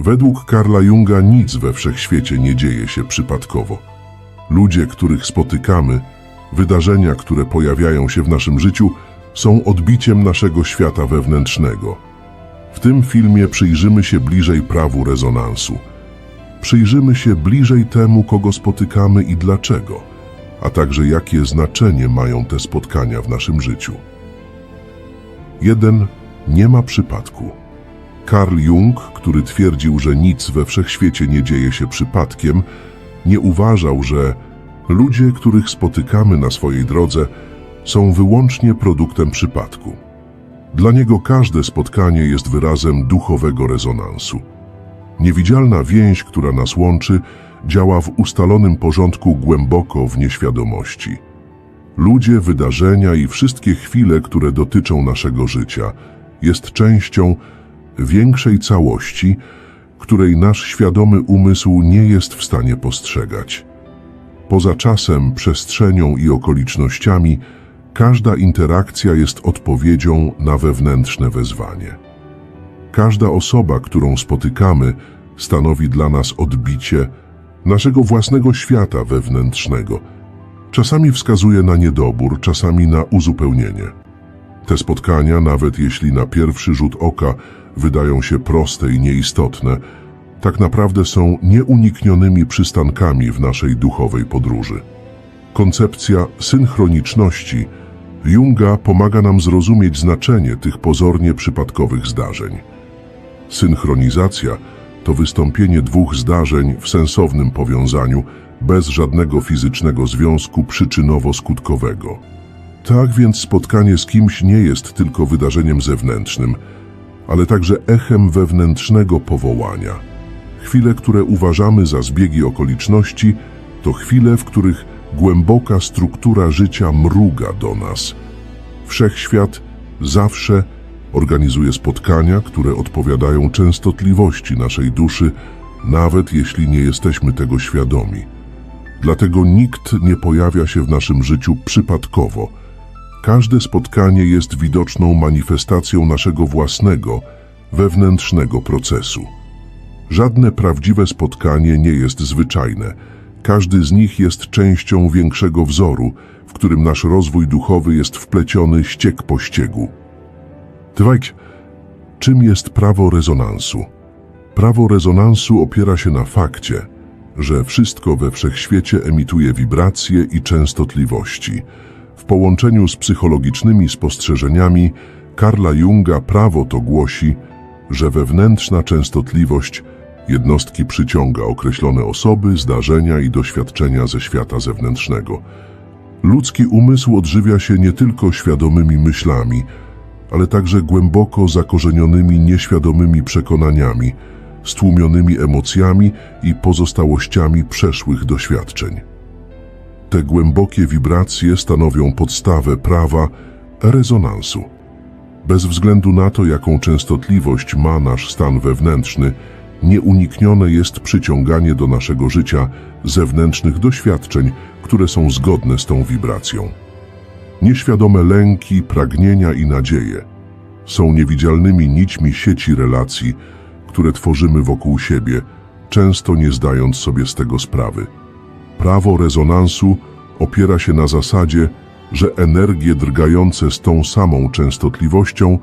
Według Karla Junga nic we wszechświecie nie dzieje się przypadkowo. Ludzie, których spotykamy, wydarzenia, które pojawiają się w naszym życiu, są odbiciem naszego świata wewnętrznego. W tym filmie przyjrzymy się bliżej prawu rezonansu. Przyjrzymy się bliżej temu, kogo spotykamy i dlaczego, a także jakie znaczenie mają te spotkania w naszym życiu. 1. Nie ma przypadku. Carl Jung, który twierdził, że nic we wszechświecie nie dzieje się przypadkiem, nie uważał, że ludzie, których spotykamy na swojej drodze, są wyłącznie produktem przypadku. Dla niego każde spotkanie jest wyrazem duchowego rezonansu. Niewidzialna więź, która nas łączy, działa w ustalonym porządku głęboko w nieświadomości. Ludzie, wydarzenia i wszystkie chwile, które dotyczą naszego życia, jest częścią większej całości, której nasz świadomy umysł nie jest w stanie postrzegać. Poza czasem, przestrzenią i okolicznościami, każda interakcja jest odpowiedzią na wewnętrzne wezwanie. Każda osoba, którą spotykamy, stanowi dla nas odbicie naszego własnego świata wewnętrznego. Czasami wskazuje na niedobór, czasami na uzupełnienie. Te spotkania, nawet jeśli na pierwszy rzut oka wydają się proste i nieistotne, tak naprawdę są nieuniknionymi przystankami w naszej duchowej podróży. Koncepcja synchroniczności Junga pomaga nam zrozumieć znaczenie tych pozornie przypadkowych zdarzeń. Synchronizacja to wystąpienie dwóch zdarzeń w sensownym powiązaniu, bez żadnego fizycznego związku przyczynowo-skutkowego. Tak więc spotkanie z kimś nie jest tylko wydarzeniem zewnętrznym, ale także echem wewnętrznego powołania. Chwile, które uważamy za zbiegi okoliczności, to chwile, w których głęboka struktura życia mruga do nas. Wszechświat zawsze organizuje spotkania, które odpowiadają częstotliwości naszej duszy, nawet jeśli nie jesteśmy tego świadomi. Dlatego nikt nie pojawia się w naszym życiu przypadkowo. Każde spotkanie jest widoczną manifestacją naszego własnego, wewnętrznego procesu. Żadne prawdziwe spotkanie nie jest zwyczajne. Każdy z nich jest częścią większego wzoru, w którym nasz rozwój duchowy jest wpleciony ścieg po ściegu. Dwajcie, czym jest prawo rezonansu? Prawo rezonansu opiera się na fakcie, że wszystko we wszechświecie emituje wibracje i częstotliwości. Połączeniu z psychologicznymi spostrzeżeniami Karla Junga prawo to głosi, że wewnętrzna częstotliwość jednostki przyciąga określone osoby, zdarzenia i doświadczenia ze świata zewnętrznego. Ludzki umysł odżywia się nie tylko świadomymi myślami, ale także głęboko zakorzenionymi nieświadomymi przekonaniami, stłumionymi emocjami i pozostałościami przeszłych doświadczeń. Te głębokie wibracje stanowią podstawę prawa rezonansu. Bez względu na to, jaką częstotliwość ma nasz stan wewnętrzny, nieuniknione jest przyciąganie do naszego życia zewnętrznych doświadczeń, które są zgodne z tą wibracją. Nieświadome lęki, pragnienia i nadzieje są niewidzialnymi nićmi sieci relacji, które tworzymy wokół siebie, często nie zdając sobie z tego sprawy. Prawo rezonansu opiera się na zasadzie, że energie drgające z tą samą częstotliwością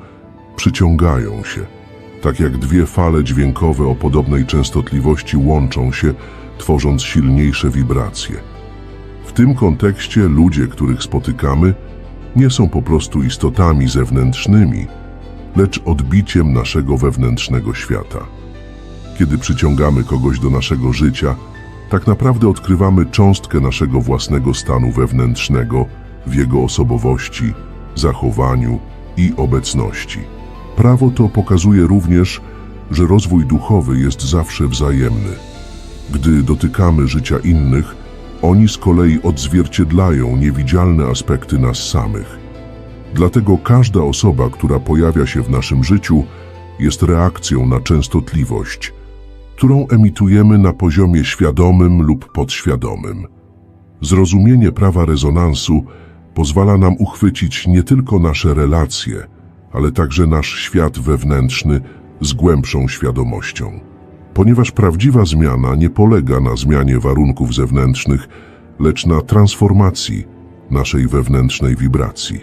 przyciągają się. Tak jak dwie fale dźwiękowe o podobnej częstotliwości łączą się, tworząc silniejsze wibracje. W tym kontekście ludzie, których spotykamy, nie są po prostu istotami zewnętrznymi, lecz odbiciem naszego wewnętrznego świata. Kiedy przyciągamy kogoś do naszego życia, tak naprawdę odkrywamy cząstkę naszego własnego stanu wewnętrznego w jego osobowości, zachowaniu i obecności. Prawo to pokazuje również, że rozwój duchowy jest zawsze wzajemny. Gdy dotykamy życia innych, oni z kolei odzwierciedlają niewidzialne aspekty nas samych. Dlatego każda osoba, która pojawia się w naszym życiu, jest reakcją na częstotliwość, którą emitujemy na poziomie świadomym lub podświadomym. Zrozumienie prawa rezonansu pozwala nam uchwycić nie tylko nasze relacje, ale także nasz świat wewnętrzny z głębszą świadomością. ponieważ prawdziwa zmiana nie polega na zmianie warunków zewnętrznych, lecz na transformacji naszej wewnętrznej wibracji.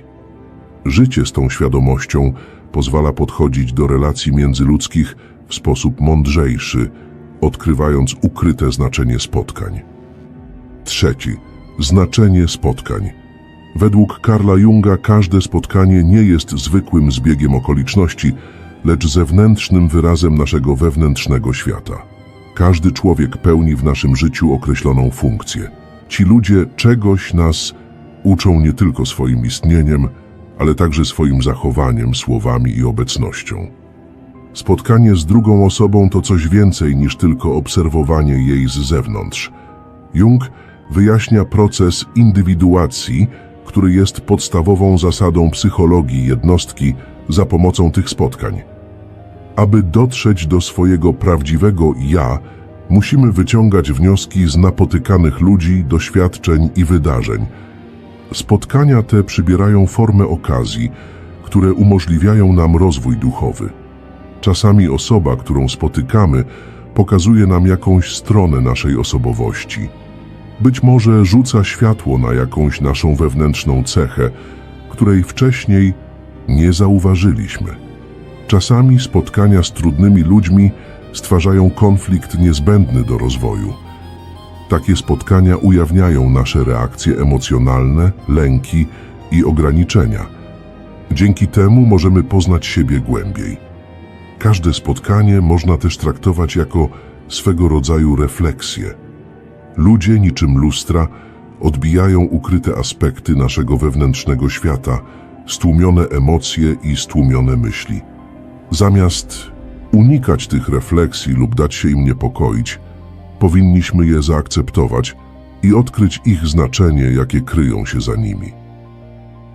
Życie z tą świadomością pozwala podchodzić do relacji międzyludzkich w sposób mądrzejszy, odkrywając ukryte znaczenie spotkań. Trzeci. Znaczenie spotkań. Według Karla Junga każde spotkanie nie jest zwykłym zbiegiem okoliczności, lecz zewnętrznym wyrazem naszego wewnętrznego świata. Każdy człowiek pełni w naszym życiu określoną funkcję. Ci ludzie czegoś nas uczą nie tylko swoim istnieniem, ale także swoim zachowaniem, słowami i obecnością. Spotkanie z drugą osobą to coś więcej niż tylko obserwowanie jej z zewnątrz. Jung wyjaśnia proces indywiduacji, który jest podstawową zasadą psychologii jednostki za pomocą tych spotkań. Aby dotrzeć do swojego prawdziwego ja, musimy wyciągać wnioski z napotykanych ludzi, doświadczeń i wydarzeń. Spotkania te przybierają formę okazji, które umożliwiają nam rozwój duchowy. Czasami osoba, którą spotykamy, pokazuje nam jakąś stronę naszej osobowości. Być może rzuca światło na jakąś naszą wewnętrzną cechę, której wcześniej nie zauważyliśmy. Czasami spotkania z trudnymi ludźmi stwarzają konflikt niezbędny do rozwoju. Takie spotkania ujawniają nasze reakcje emocjonalne, lęki i ograniczenia. Dzięki temu możemy poznać siebie głębiej. Każde spotkanie można też traktować jako swego rodzaju refleksję. Ludzie niczym lustra odbijają ukryte aspekty naszego wewnętrznego świata, stłumione emocje i stłumione myśli. Zamiast unikać tych refleksji lub dać się im niepokoić, powinniśmy je zaakceptować i odkryć ich znaczenie, jakie kryją się za nimi.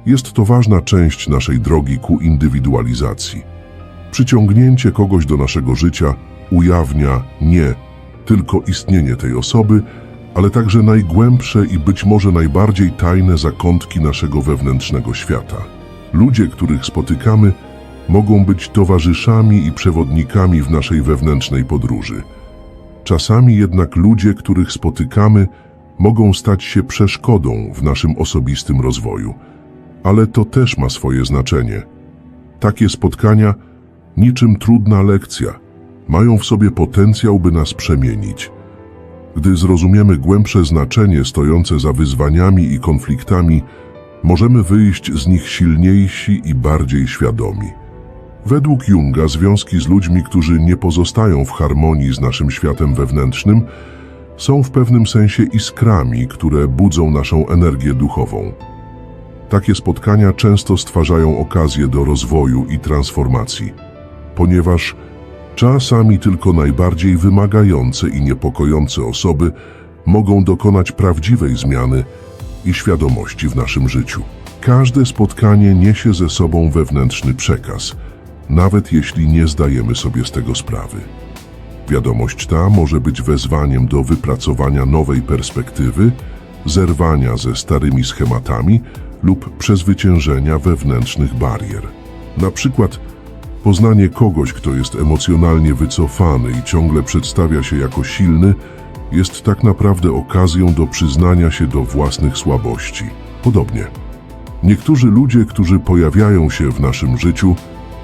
Jest to ważna część naszej drogi ku indywidualizacji. Przyciągnięcie kogoś do naszego życia ujawnia nie tylko istnienie tej osoby, ale także najgłębsze i być może najbardziej tajne zakątki naszego wewnętrznego świata. Ludzie, których spotykamy, mogą być towarzyszami i przewodnikami w naszej wewnętrznej podróży. Czasami jednak ludzie, których spotykamy, mogą stać się przeszkodą w naszym osobistym rozwoju, ale to też ma swoje znaczenie. Takie spotkania, niczym trudna lekcja, mają w sobie potencjał, by nas przemienić. Gdy zrozumiemy głębsze znaczenie stojące za wyzwaniami i konfliktami, możemy wyjść z nich silniejsi i bardziej świadomi. Według Junga związki z ludźmi, którzy nie pozostają w harmonii z naszym światem wewnętrznym, są w pewnym sensie iskrami, które budzą naszą energię duchową. Takie spotkania często stwarzają okazję do rozwoju i transformacji, ponieważ czasami tylko najbardziej wymagające i niepokojące osoby mogą dokonać prawdziwej zmiany i świadomości w naszym życiu. Każde spotkanie niesie ze sobą wewnętrzny przekaz, nawet jeśli nie zdajemy sobie z tego sprawy. Wiadomość ta może być wezwaniem do wypracowania nowej perspektywy, zerwania ze starymi schematami lub przezwyciężenia wewnętrznych barier. Na przykład poznanie kogoś, kto jest emocjonalnie wycofany i ciągle przedstawia się jako silny, jest tak naprawdę okazją do przyznania się do własnych słabości. Podobnie. Niektórzy ludzie, którzy pojawiają się w naszym życiu,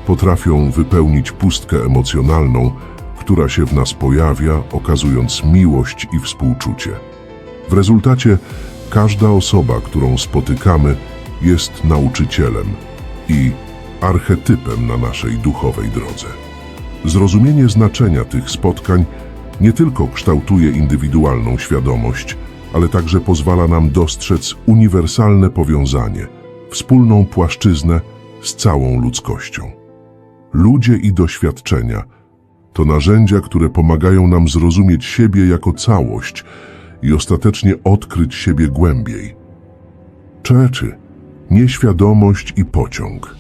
potrafią wypełnić pustkę emocjonalną, która się w nas pojawia, okazując miłość i współczucie. W rezultacie każda osoba, którą spotykamy, jest nauczycielem i archetypem na naszej duchowej drodze. Zrozumienie znaczenia tych spotkań nie tylko kształtuje indywidualną świadomość, ale także pozwala nam dostrzec uniwersalne powiązanie, wspólną płaszczyznę z całą ludzkością. Ludzie i doświadczenia to narzędzia, które pomagają nam zrozumieć siebie jako całość i ostatecznie odkryć siebie głębiej. Czeczy, nieświadomość i pociąg.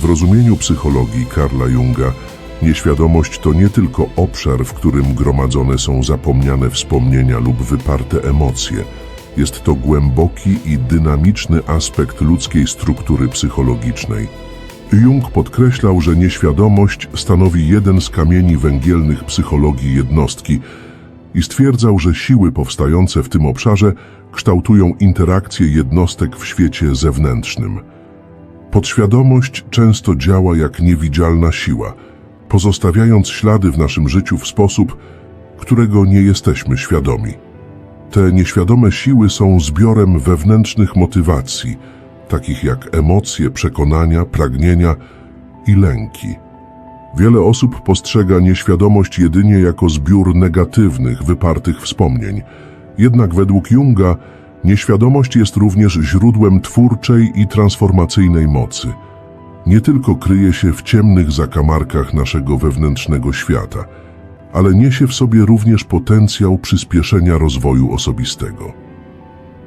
W rozumieniu psychologii Karla Junga nieświadomość to nie tylko obszar, w którym gromadzone są zapomniane wspomnienia lub wyparte emocje. Jest to głęboki i dynamiczny aspekt ludzkiej struktury psychologicznej. Jung podkreślał, że nieświadomość stanowi jeden z kamieni węgielnych psychologii jednostki i stwierdzał, że siły powstające w tym obszarze kształtują interakcje jednostek w świecie zewnętrznym. Podświadomość często działa jak niewidzialna siła, pozostawiając ślady w naszym życiu w sposób, którego nie jesteśmy świadomi. Te nieświadome siły są zbiorem wewnętrznych motywacji, takich jak emocje, przekonania, pragnienia i lęki. Wiele osób postrzega nieświadomość jedynie jako zbiór negatywnych, wypartych wspomnień. Jednak według Junga nieświadomość jest również źródłem twórczej i transformacyjnej mocy. Nie tylko kryje się w ciemnych zakamarkach naszego wewnętrznego świata, ale niesie w sobie również potencjał przyspieszenia rozwoju osobistego.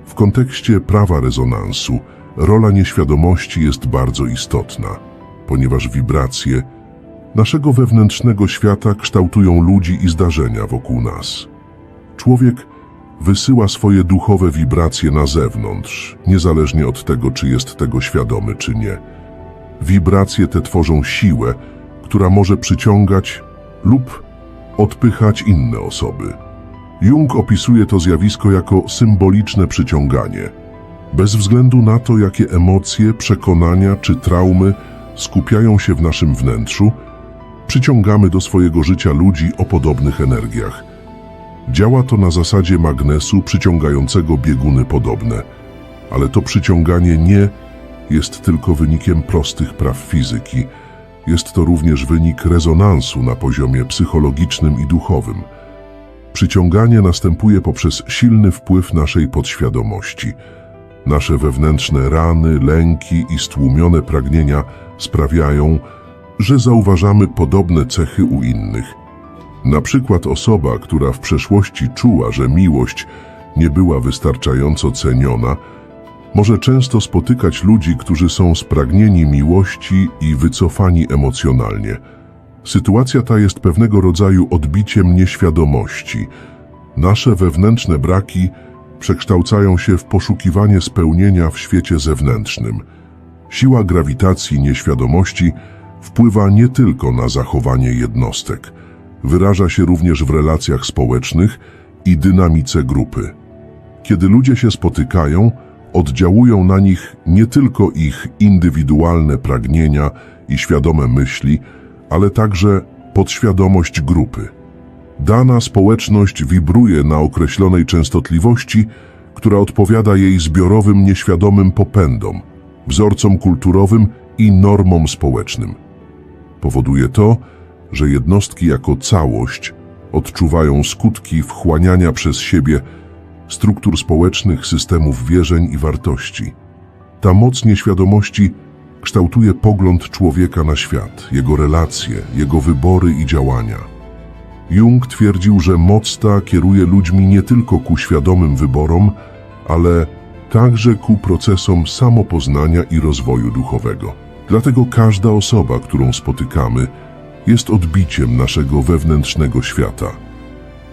W kontekście prawa rezonansu rola nieświadomości jest bardzo istotna, ponieważ wibracje naszego wewnętrznego świata kształtują ludzi i zdarzenia wokół nas. Człowiek wysyła swoje duchowe wibracje na zewnątrz, niezależnie od tego, czy jest tego świadomy, czy nie. Wibracje te tworzą siłę, która może przyciągać lub odpychać inne osoby. Jung opisuje to zjawisko jako symboliczne przyciąganie. Bez względu na to, jakie emocje, przekonania czy traumy skupiają się w naszym wnętrzu, przyciągamy do swojego życia ludzi o podobnych energiach. Działa to na zasadzie magnesu przyciągającego bieguny podobne, ale to przyciąganie nie jest tylko wynikiem prostych praw fizyki. Jest to również wynik rezonansu na poziomie psychologicznym i duchowym. Przyciąganie następuje poprzez silny wpływ naszej podświadomości. Nasze wewnętrzne rany, lęki i stłumione pragnienia sprawiają, że zauważamy podobne cechy u innych. Na przykład osoba, która w przeszłości czuła, że miłość nie była wystarczająco ceniona, może często spotykać ludzi, którzy są spragnieni miłości i wycofani emocjonalnie. Sytuacja ta jest pewnego rodzaju odbiciem nieświadomości. Nasze wewnętrzne braki przekształcają się w poszukiwanie spełnienia w świecie zewnętrznym. Siła grawitacji nieświadomości wpływa nie tylko na zachowanie jednostek, wyraża się również w relacjach społecznych i dynamice grupy. Kiedy ludzie się spotykają, oddziałują na nich nie tylko ich indywidualne pragnienia i świadome myśli, ale także podświadomość grupy. Dana społeczność wibruje na określonej częstotliwości, która odpowiada jej zbiorowym nieświadomym popędom, wzorcom kulturowym i normom społecznym. Powoduje to, że jednostki jako całość odczuwają skutki wchłaniania przez siebie struktur społecznych, systemów wierzeń i wartości. Ta moc nieświadomości kształtuje pogląd człowieka na świat, jego relacje, jego wybory i działania. Jung twierdził, że moc ta kieruje ludźmi nie tylko ku świadomym wyborom, ale także ku procesom samopoznania i rozwoju duchowego. Dlatego każda osoba, którą spotykamy, jest odbiciem naszego wewnętrznego świata,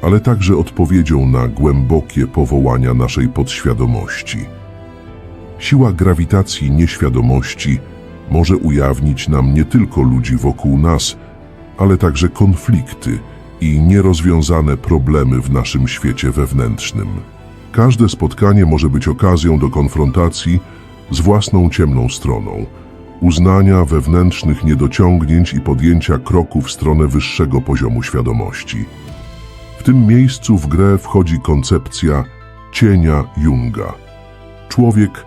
ale także odpowiedzią na głębokie powołania naszej podświadomości. Siła grawitacji nieświadomości może ujawnić nam nie tylko ludzi wokół nas, ale także konflikty i nierozwiązane problemy w naszym świecie wewnętrznym. Każde spotkanie może być okazją do konfrontacji z własną ciemną stroną, uznania wewnętrznych niedociągnięć i podjęcia kroku w stronę wyższego poziomu świadomości. W tym miejscu w grę wchodzi koncepcja cienia Junga. Człowiek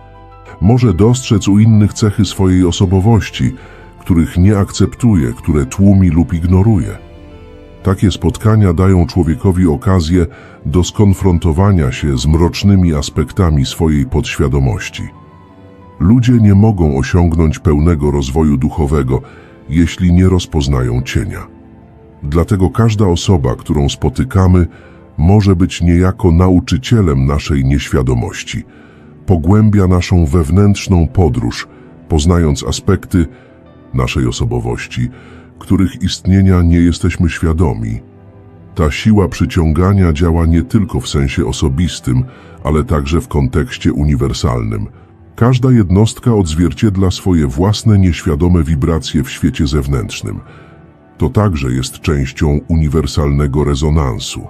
może dostrzec u innych cechy swojej osobowości, których nie akceptuje, które tłumi lub ignoruje. Takie spotkania dają człowiekowi okazję do skonfrontowania się z mrocznymi aspektami swojej podświadomości. Ludzie nie mogą osiągnąć pełnego rozwoju duchowego, jeśli nie rozpoznają cienia. Dlatego każda osoba, którą spotykamy, może być niejako nauczycielem naszej nieświadomości. Pogłębia naszą wewnętrzną podróż, poznając aspekty naszej osobowości, których istnienia nie jesteśmy świadomi. Ta siła przyciągania działa nie tylko w sensie osobistym, ale także w kontekście uniwersalnym. Każda jednostka odzwierciedla swoje własne nieświadome wibracje w świecie zewnętrznym. To także jest częścią uniwersalnego rezonansu.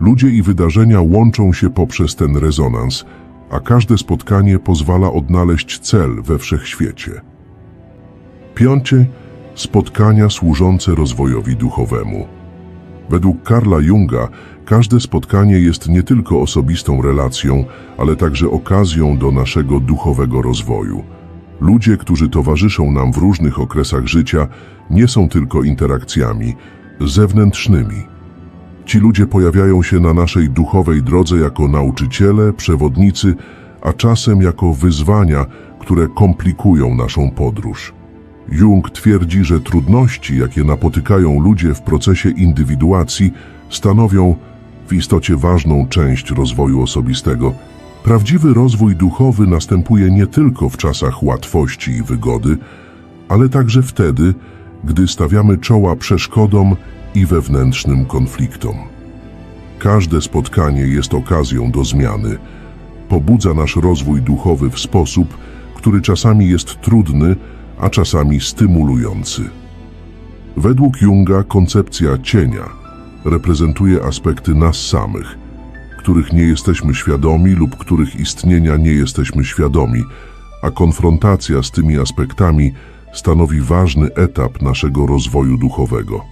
Ludzie i wydarzenia łączą się poprzez ten rezonans, a każde spotkanie pozwala odnaleźć cel we wszechświecie. Piącie, spotkania służące rozwojowi duchowemu. Według Karla Junga każde spotkanie jest nie tylko osobistą relacją, ale także okazją do naszego duchowego rozwoju. Ludzie, którzy towarzyszą nam w różnych okresach życia, nie są tylko interakcjami zewnętrznymi. Ci ludzie pojawiają się na naszej duchowej drodze jako nauczyciele, przewodnicy, a czasem jako wyzwania, które komplikują naszą podróż. Jung twierdzi, że trudności, jakie napotykają ludzie w procesie indywiduacji, stanowią w istocie ważną część rozwoju osobistego. Prawdziwy rozwój duchowy następuje nie tylko w czasach łatwości i wygody, ale także wtedy, gdy stawiamy czoła przeszkodom i wewnętrznym konfliktom. Każde spotkanie jest okazją do zmiany, pobudza nasz rozwój duchowy w sposób, który czasami jest trudny, a czasami stymulujący. Według Junga koncepcja cienia reprezentuje aspekty nas samych, których nie jesteśmy świadomi lub których istnienia nie jesteśmy świadomi, a konfrontacja z tymi aspektami stanowi ważny etap naszego rozwoju duchowego.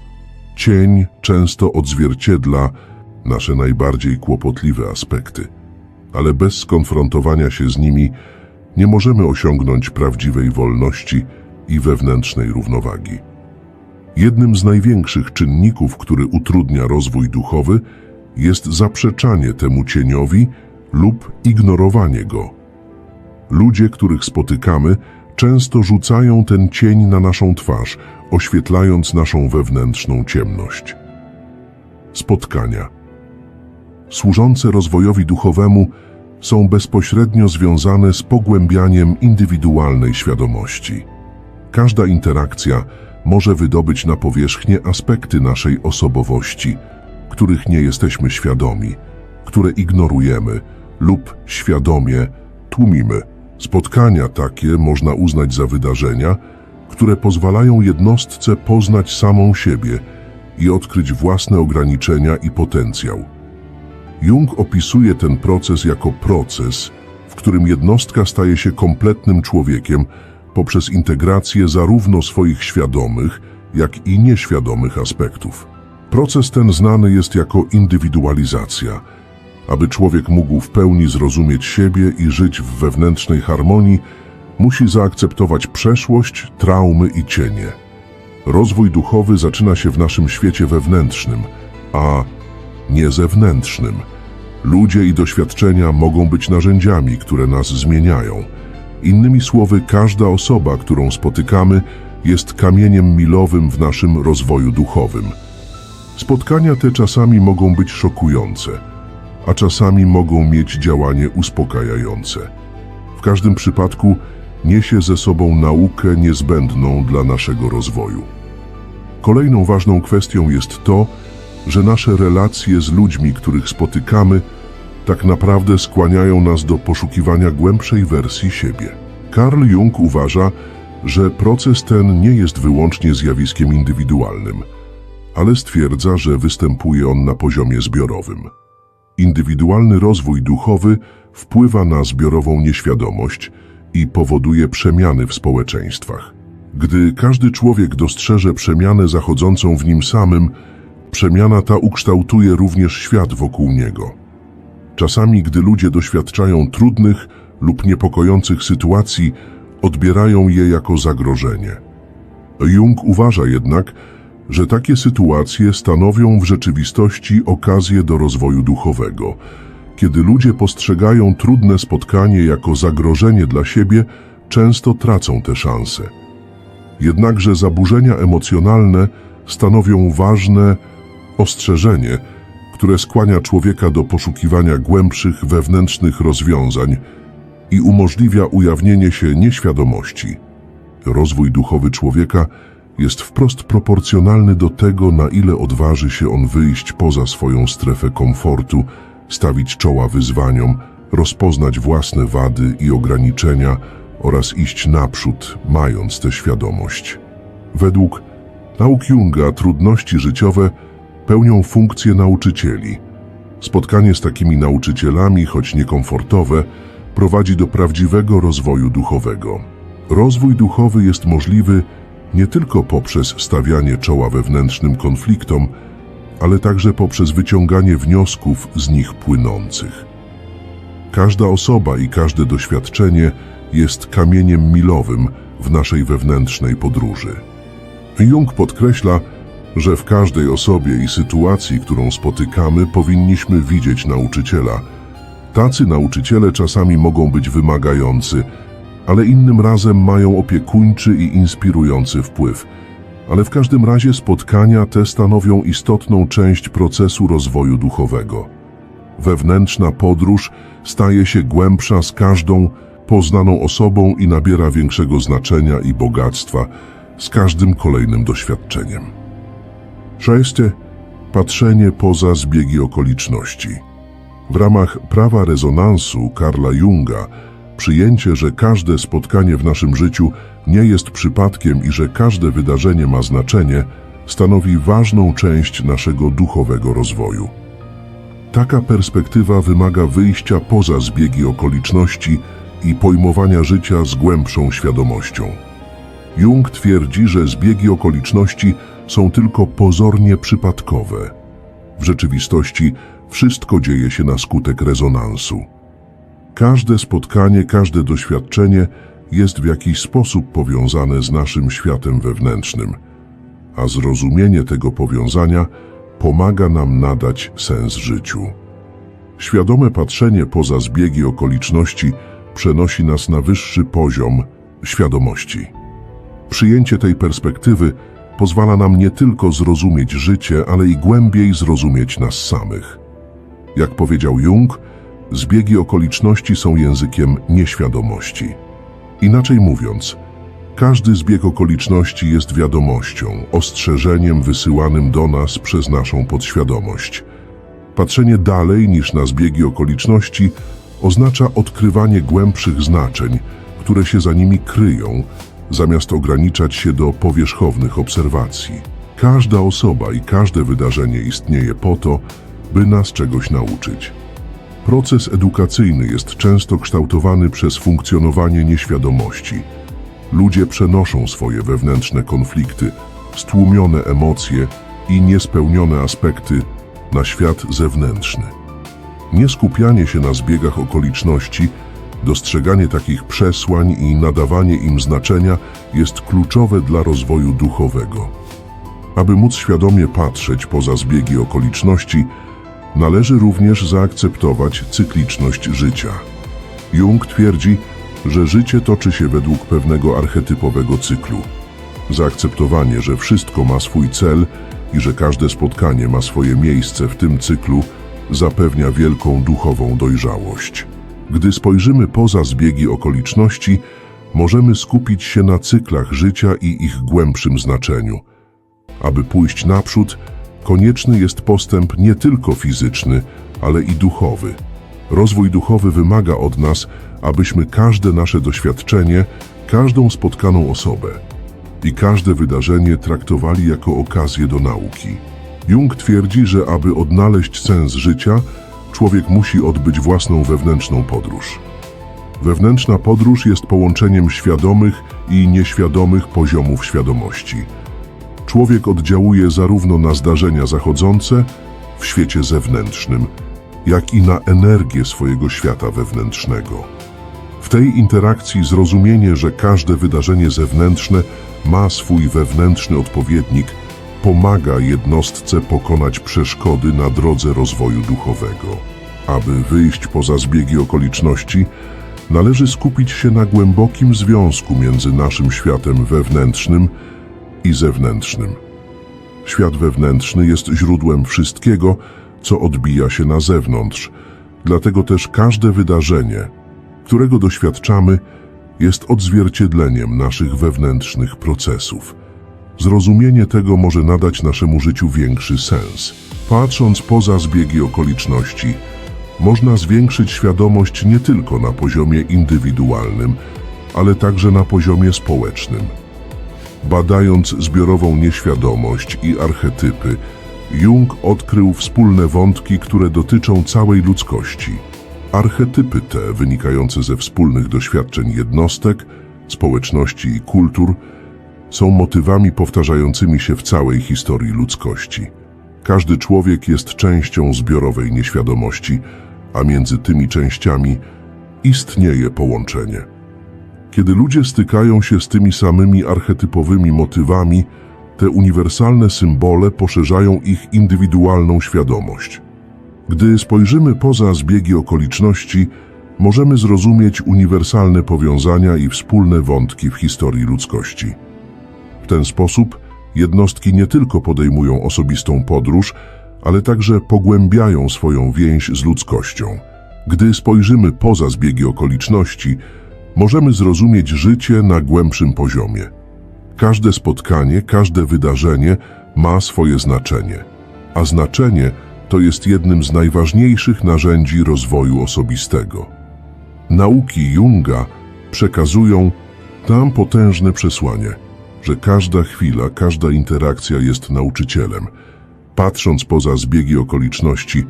Cień często odzwierciedla nasze najbardziej kłopotliwe aspekty, ale bez skonfrontowania się z nimi nie możemy osiągnąć prawdziwej wolności i wewnętrznej równowagi. Jednym z największych czynników, który utrudnia rozwój duchowy, jest zaprzeczanie temu cieniowi lub ignorowanie go. Ludzie, których spotykamy, często rzucają ten cień na naszą twarz, oświetlając naszą wewnętrzną ciemność. Spotkania służące rozwojowi duchowemu są bezpośrednio związane z pogłębianiem indywidualnej świadomości. Każda interakcja może wydobyć na powierzchnię aspekty naszej osobowości, których nie jesteśmy świadomi, które ignorujemy lub świadomie tłumimy. Spotkania takie można uznać za wydarzenia, które pozwalają jednostce poznać samą siebie i odkryć własne ograniczenia i potencjał. Jung opisuje ten proces jako proces, w którym jednostka staje się kompletnym człowiekiem poprzez integrację zarówno swoich świadomych, jak i nieświadomych aspektów. Proces ten znany jest jako indywidualizacja. Aby człowiek mógł w pełni zrozumieć siebie i żyć w wewnętrznej harmonii, musi zaakceptować przeszłość, traumy i cienie. Rozwój duchowy zaczyna się w naszym świecie wewnętrznym, a nie zewnętrznym. Ludzie i doświadczenia mogą być narzędziami, które nas zmieniają. Innymi słowy, każda osoba, którą spotykamy, jest kamieniem milowym w naszym rozwoju duchowym. Spotkania te czasami mogą być szokujące, a czasami mogą mieć działanie uspokajające. W każdym przypadku niesie ze sobą naukę niezbędną dla naszego rozwoju. Kolejną ważną kwestią jest to, że nasze relacje z ludźmi, których spotykamy, tak naprawdę skłaniają nas do poszukiwania głębszej wersji siebie. Carl Jung uważa, że proces ten nie jest wyłącznie zjawiskiem indywidualnym, ale stwierdza, że występuje on na poziomie zbiorowym. Indywidualny rozwój duchowy wpływa na zbiorową nieświadomość i powoduje przemiany w społeczeństwach. Gdy każdy człowiek dostrzeże przemianę zachodzącą w nim samym, przemiana ta ukształtuje również świat wokół niego. Czasami, gdy ludzie doświadczają trudnych lub niepokojących sytuacji, odbierają je jako zagrożenie. Jung uważa jednak, że takie sytuacje stanowią w rzeczywistości okazję do rozwoju duchowego. Kiedy ludzie postrzegają trudne spotkanie jako zagrożenie dla siebie, często tracą te szanse. Jednakże zaburzenia emocjonalne stanowią ważne ostrzeżenie, które skłania człowieka do poszukiwania głębszych wewnętrznych rozwiązań i umożliwia ujawnienie się nieświadomości. Rozwój duchowy człowieka jest wprost proporcjonalny do tego, na ile odważy się on wyjść poza swoją strefę komfortu, stawić czoła wyzwaniom, rozpoznać własne wady i ograniczenia oraz iść naprzód, mając tę świadomość. Według nauk Junga trudności życiowe pełnią funkcję nauczycieli. Spotkanie z takimi nauczycielami, choć niekomfortowe, prowadzi do prawdziwego rozwoju duchowego. Rozwój duchowy jest możliwy nie tylko poprzez stawianie czoła wewnętrznym konfliktom, ale także poprzez wyciąganie wniosków z nich płynących. Każda osoba i każde doświadczenie jest kamieniem milowym w naszej wewnętrznej podróży. Jung podkreśla, że w każdej osobie i sytuacji, którą spotykamy, powinniśmy widzieć nauczyciela. Tacy nauczyciele czasami mogą być wymagający, ale innym razem mają opiekuńczy i inspirujący wpływ. Ale w każdym razie spotkania te stanowią istotną część procesu rozwoju duchowego. Wewnętrzna podróż staje się głębsza z każdą poznaną osobą i nabiera większego znaczenia i bogactwa z każdym kolejnym doświadczeniem. Szeście. Patrzenie poza zbiegi okoliczności. W ramach prawa rezonansu Karla Junga przyjęcie, że każde spotkanie w naszym życiu nie jest przypadkiem i że każde wydarzenie ma znaczenie, stanowi ważną część naszego duchowego rozwoju. Taka perspektywa wymaga wyjścia poza zbiegi okoliczności i pojmowania życia z głębszą świadomością. Jung twierdzi, że zbiegi okoliczności są tylko pozornie przypadkowe. W rzeczywistości wszystko dzieje się na skutek rezonansu. Każde spotkanie, każde doświadczenie jest w jakiś sposób powiązane z naszym światem wewnętrznym, a zrozumienie tego powiązania pomaga nam nadać sens życiu. Świadome patrzenie poza zbiegi okoliczności przenosi nas na wyższy poziom świadomości. Przyjęcie tej perspektywy pozwala nam nie tylko zrozumieć życie, ale i głębiej zrozumieć nas samych. Jak powiedział Jung, zbiegi okoliczności są językiem nieświadomości. Inaczej mówiąc, każdy zbieg okoliczności jest wiadomością, ostrzeżeniem wysyłanym do nas przez naszą podświadomość. Patrzenie dalej niż na zbiegi okoliczności oznacza odkrywanie głębszych znaczeń, które się za nimi kryją, zamiast ograniczać się do powierzchownych obserwacji. Każda osoba i każde wydarzenie istnieje po to, by nas czegoś nauczyć. Proces edukacyjny jest często kształtowany przez funkcjonowanie nieświadomości. Ludzie przenoszą swoje wewnętrzne konflikty, stłumione emocje i niespełnione aspekty na świat zewnętrzny. Nieskupianie się na zbiegach okoliczności, dostrzeganie takich przesłań i nadawanie im znaczenia jest kluczowe dla rozwoju duchowego. Aby móc świadomie patrzeć poza zbiegi okoliczności, należy również zaakceptować cykliczność życia. Jung twierdzi, że życie toczy się według pewnego archetypowego cyklu. Zaakceptowanie, że wszystko ma swój cel i że każde spotkanie ma swoje miejsce w tym cyklu, zapewnia wielką duchową dojrzałość. Gdy spojrzymy poza zbiegi okoliczności, możemy skupić się na cyklach życia i ich głębszym znaczeniu. Aby pójść naprzód, konieczny jest postęp nie tylko fizyczny, ale i duchowy. Rozwój duchowy wymaga od nas, abyśmy każde nasze doświadczenie, każdą spotkaną osobę i każde wydarzenie traktowali jako okazję do nauki. Jung twierdzi, że aby odnaleźć sens życia, człowiek musi odbyć własną wewnętrzną podróż. Wewnętrzna podróż jest połączeniem świadomych i nieświadomych poziomów świadomości. Człowiek oddziałuje zarówno na zdarzenia zachodzące w świecie zewnętrznym, jak i na energię swojego świata wewnętrznego. W tej interakcji zrozumienie, że każde wydarzenie zewnętrzne ma swój wewnętrzny odpowiednik, pomaga jednostce pokonać przeszkody na drodze rozwoju duchowego. Aby wyjść poza zbiegi okoliczności, należy skupić się na głębokim związku między naszym światem wewnętrznym i zewnętrznym. Świat wewnętrzny jest źródłem wszystkiego, co odbija się na zewnątrz, dlatego też każde wydarzenie, którego doświadczamy, jest odzwierciedleniem naszych wewnętrznych procesów. Zrozumienie tego może nadać naszemu życiu większy sens. Patrząc poza zbiegi okoliczności, można zwiększyć świadomość nie tylko na poziomie indywidualnym, ale także na poziomie społecznym. Badając zbiorową nieświadomość i archetypy, Jung odkrył wspólne wątki, które dotyczą całej ludzkości. Archetypy te, wynikające ze wspólnych doświadczeń jednostek, społeczności i kultur, są motywami powtarzającymi się w całej historii ludzkości. Każdy człowiek jest częścią zbiorowej nieświadomości, a między tymi częściami istnieje połączenie. Kiedy ludzie stykają się z tymi samymi archetypowymi motywami, te uniwersalne symbole poszerzają ich indywidualną świadomość. Gdy spojrzymy poza zbiegi okoliczności, możemy zrozumieć uniwersalne powiązania i wspólne wątki w historii ludzkości. Ten sposób jednostki nie tylko podejmują osobistą podróż, ale także pogłębiają swoją więź z ludzkością. Gdy spojrzymy poza zbiegi okoliczności, możemy zrozumieć życie na głębszym poziomie. Każde spotkanie, każde wydarzenie ma swoje znaczenie, a znaczenie to jest jednym z najważniejszych narzędzi rozwoju osobistego. Nauki Junga przekazują tam potężne przesłanie, że każda chwila, każda interakcja jest nauczycielem. Patrząc poza zbiegi okoliczności,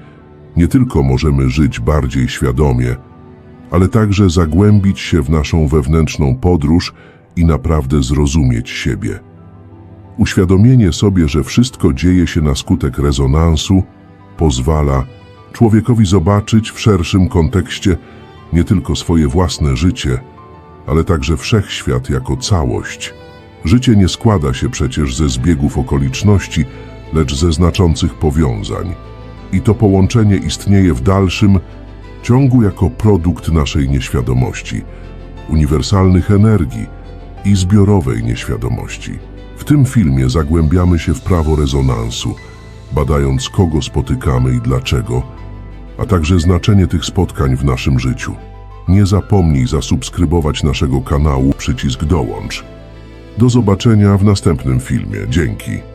nie tylko możemy żyć bardziej świadomie, ale także zagłębić się w naszą wewnętrzną podróż i naprawdę zrozumieć siebie. Uświadomienie sobie, że wszystko dzieje się na skutek rezonansu, pozwala człowiekowi zobaczyć w szerszym kontekście nie tylko swoje własne życie, ale także wszechświat jako całość. Życie nie składa się przecież ze zbiegów okoliczności, lecz ze znaczących powiązań. I to połączenie istnieje w dalszym ciągu jako produkt naszej nieświadomości, uniwersalnych energii i zbiorowej nieświadomości. W tym filmie zagłębiamy się w prawo rezonansu, badając kogo spotykamy i dlaczego, a także znaczenie tych spotkań w naszym życiu. Nie zapomnij zasubskrybować naszego kanału przycisk dołącz. Do zobaczenia w następnym filmie. Dzięki.